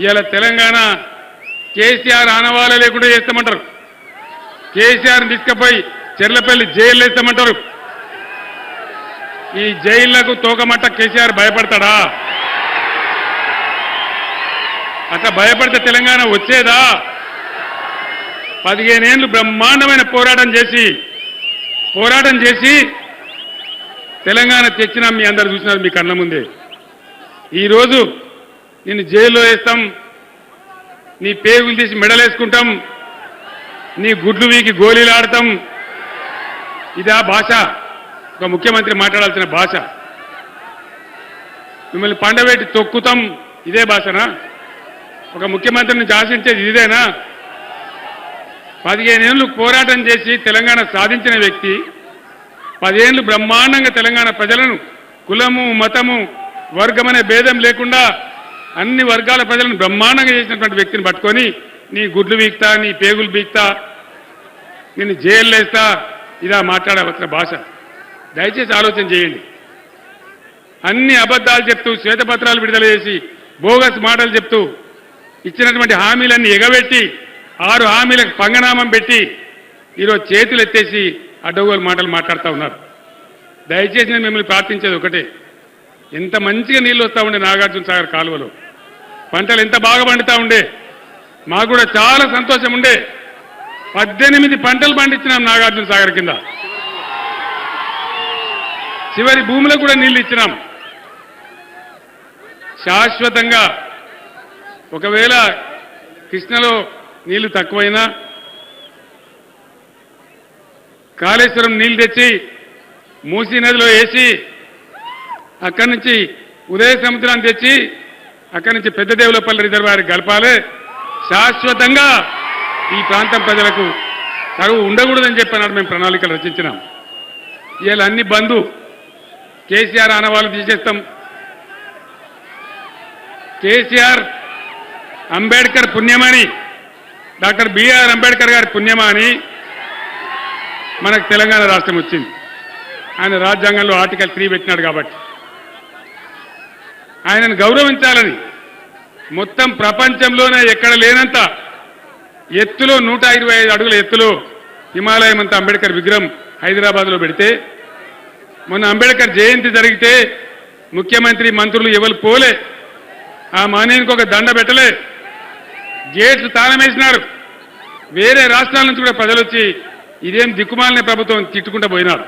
ఇవాళ తెలంగాణ కేసీఆర్ ఆనవాళ్ళ లేకుండా చేస్తామంటారు. కేసీఆర్ తీసుకపోయి చెర్లపల్లి జైల్లో వేస్తామంటారు. ఈ జైళ్ళకు తోకమట్ట కేసీఆర్ భయపడతాడా? అట్లా భయపడితే తెలంగాణ వచ్చేదా? పదిహేనేళ్ళు బ్రహ్మాండమైన పోరాటం చేసి పోరాటం చేసి తెలంగాణ తెచ్చినా మీ అందరు చూసినారు మీ కళ్ళ ముందే. ఈరోజు నిన్ను జైల్లో వేస్తాం. నీ పేగులు తీసి మెడలేసుకుంటాం. నీ గుడ్లు వీకి గోళీలు ఆడతాం. ఇదా భాష. ఒక ముఖ్యమంత్రి మాట్లాడాల్సిన భాష. మిమ్మల్ని పండబెట్టి తొక్కుతాం. ఇదే భాషనా? ఒక ముఖ్యమంత్రిని ఆశించేది ఇదేనా? పదిహేనేళ్ళు పోరాటం చేసి తెలంగాణ సాధించిన వ్యక్తి పదిహేనులు బ్రహ్మాండంగా తెలంగాణ ప్రజలను కులము మతము వర్గమనే భేదం లేకుండా అన్ని వర్గాల ప్రజలను బ్రహ్మాండంగా చేసినటువంటి వ్యక్తిని పట్టుకొని నీ గుడ్లు బీక్తా నీ పేగులు బీక్తా నిన్ను జైల్లేస్తా ఇలా మాట్లాడవలసిన భాష. దయచేసి ఆలోచన చేయండి. అన్ని అబద్ధాలు చెప్తూ శ్వేతపత్రాలు విడుదల చేసి బోగస్ మాటలు చెప్తూ ఇచ్చినటువంటి హామీలన్నీ ఎగబెట్టి ఆరు హామీలకు పంగనామం పెట్టి ఈరోజు చేతులు ఎత్తేసి అడ్డగోలు మాటలు మాట్లాడుతూ ఉన్నారు. దయచేసి నేను మిమ్మల్ని ప్రార్థించేది ఒకటే. ఎంత మంచిగా నీళ్ళు వస్తూ ఉండే నాగార్జున సాగర్ కాలువలో. పంటలు ఎంత బాగా పండుతూ ఉండే. మాకు కూడా చాలా సంతోషం ఉండే. పద్దెనిమిది పంటలు పండించినాం నాగార్జున సాగర్ కింద. చివరి భూమిలో కూడా నీళ్ళు ఇచ్చినాం. శాశ్వతంగా ఒకవేళ కృష్ణలో నీళ్ళు తక్కువైనా కాళేశ్వరం నీళ్ళు తెచ్చి మూసీ నదిలో వేసి అక్కడి నుంచి ఉదయ సముద్రాన్ని తెచ్చి అక్కడి నుంచి పెద్ద దేవులపల్లి రిజర్వాయర్ కలపాలి శాశ్వతంగా ఈ ప్రాంతం ప్రజలకు కరువు ఉండకూడదని చెప్పినాడు మేము ప్రణాళికలు రచించినాం. ఇలా అన్ని బంధు కేసీఆర్ ఆనవాళ్ళు తీసేస్తాం. కేసీఆర్ అంబేద్కర్ పుణ్యమని. డాక్టర్ బిఆర్ అంబేద్కర్ గారి పుణ్యమా అని మనకు తెలంగాణ రాష్ట్రం వచ్చింది. ఆయన రాజ్యాంగంలో ఆర్టికల్ త్రీ పెట్టినాడు కాబట్టి. ఆయనను గౌరవించాలని. మొత్తం ప్రపంచంలోనే ఎక్కడ లేనంత ఎత్తులో నూట ఇరవై ఐదు అడుగుల ఎత్తులో హిమాలయం అంతా అంబేద్కర్ విగ్రహం హైదరాబాద్లో పెడితే మొన్న అంబేద్కర్ జయంతి జరిగితే ముఖ్యమంత్రి మంత్రులు ఎవరు పోలే ఆ మానేనికి ఒక దండ పెట్టలే. గేట్లు తాళమేసినారు వేరే రాష్ట్రాల నుంచి కూడా ప్రజలు వచ్చి ఇదేం దిక్కుమాలనే ప్రభుత్వం తిట్టుకుంటూ పోయినారు.